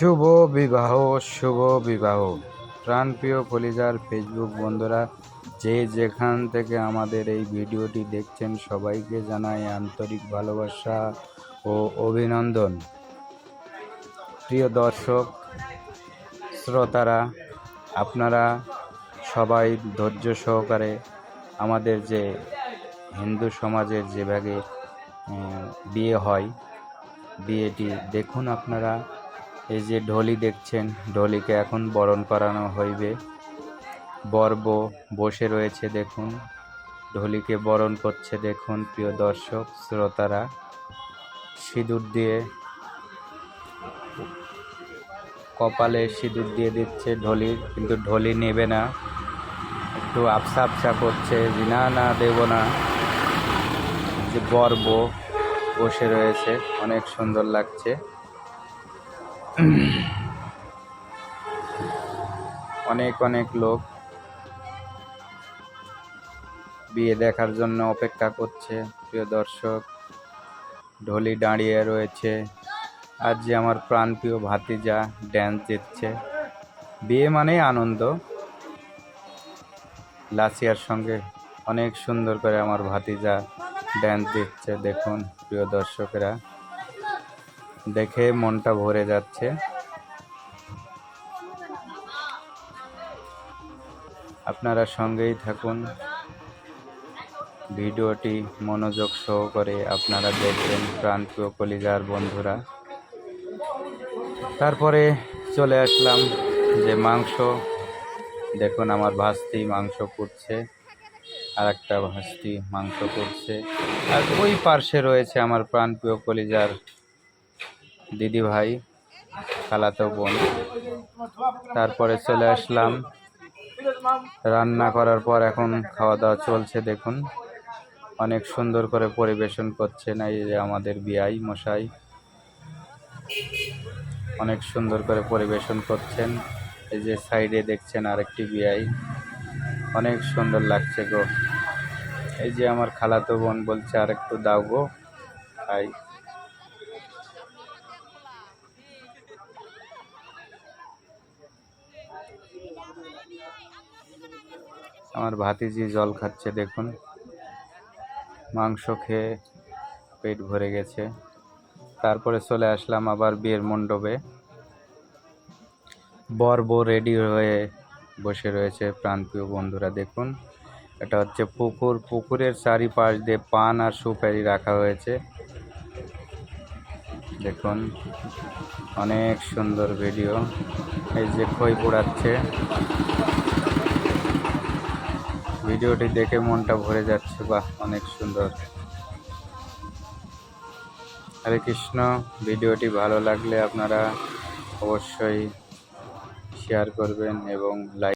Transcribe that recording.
শুভ বিবাহ শুভ বিবাহ। প্রাণপ্রিয় কলিজার ফেসবুক বন্ধুরা, যে যেখান থেকে আমাদের এই ভিডিওটি দেখছেন, সবাইকে জানাই আন্তরিক ভালোবাসা ও অভিনন্দন। প্রিয় দর্শক, শ্রোতারা, আপনারা সবাই ধৈর্য সহকারে আমাদের যে হিন্দু সমাজের যেভাবে বিয়ে হয়, বিয়েটি দেখুন আপনারা। এই যে ঢলি দেখছেন, ঢলিকে এখন বরণ করানো হইবে। বর্ব বসে রয়েছে, দেখুন। ঢলিকে বরণ করছে, দেখুন, প্রিয় দর্শক, শ্রোতারা। সিঁদুর দিয়ে কপালে সিঁদুর দিয়ে দিচ্ছে ঢলির কিন্তু ঢলি নেবে না। একটু আফসা আফসা করছে, যে না না, দেব না। যে বর্ব বসে রয়েছে, অনেক সুন্দর লাগছে। অনেক অনেক লোক বিয়ে দেখার জন্য অপেক্ষা করছে, প্রিয় দর্শক। ঢলি দাঁড়িয়ে রয়েছে। আর যে আমার প্রাণপ্রিয় ভাতিজা ড্যান্স দিচ্ছে। বিয়ে মানেই আনন্দ। লাসিয়ার সঙ্গে অনেক সুন্দর করে আমার ভাতিজা ড্যান্স দিচ্ছে, দেখুন, প্রিয় দর্শকেরা। দেখে মনটা ভরে যাচ্ছে। আপনারা সঙ্গেই থাকুন। ভিডিওটি মনোযোগ সহকারে আপনারা দেখবেন প্রাণপ্রিয় কলিজার বন্ধুরা। তারপরে চলে আসলাম যে মাংস। দেখুন আমার ভাস্তি মাংস কুটছে আর একটা ভাস্তি মাংস করছে আর ওই পার্শ্বে রয়েছে আমার প্রাণপ্রিয় কলিজার দিদি ভাই খালাতো বোন। তারপরে চলে আসলাম। রান্না করার পর এখন খাওয়া দাওয়া চলছে, দেখুন। অনেক সুন্দর করে পরিবেশন করছেন এই যে আমাদের বিআই মশাই। অনেক সুন্দর করে পরিবেশন করছেন। এই যে সাইডে দেখছেন আরেকটি বিআই। অনেক সুন্দর লাগছে গো। এই যে আমার খালাতো বোন বলছে আর একটু দাও গো খাই আমার ভাতিজি জল খাচ্ছে, দেখুন। মাংস খেয়ে পেট ভরে গেছে। তারপরে চলে আসলাম আবার বিয়ের মণ্ডপে। বর বউ রেডি হয়ে বসে রয়েছে প্রাণপ্রিয় বন্ধুরা, দেখুন। এটা হচ্ছে পুকুর। পুকুরের চারিপাশ দিয়ে পান আর সুপারি রাখা হয়েছে। দেখুন, অনেক সুন্দর ভিডিও। এই যে খই পোড়াচ্ছে। ভিডিওটি দেখে মনটা ভরে যাচ্ছে, বাহ, অনেক সুন্দর। হরে কৃষ্ণ, ভিডিওটি ভালো লাগলে আপনারা অবশ্যই শেয়ার করবেন এবং লাইক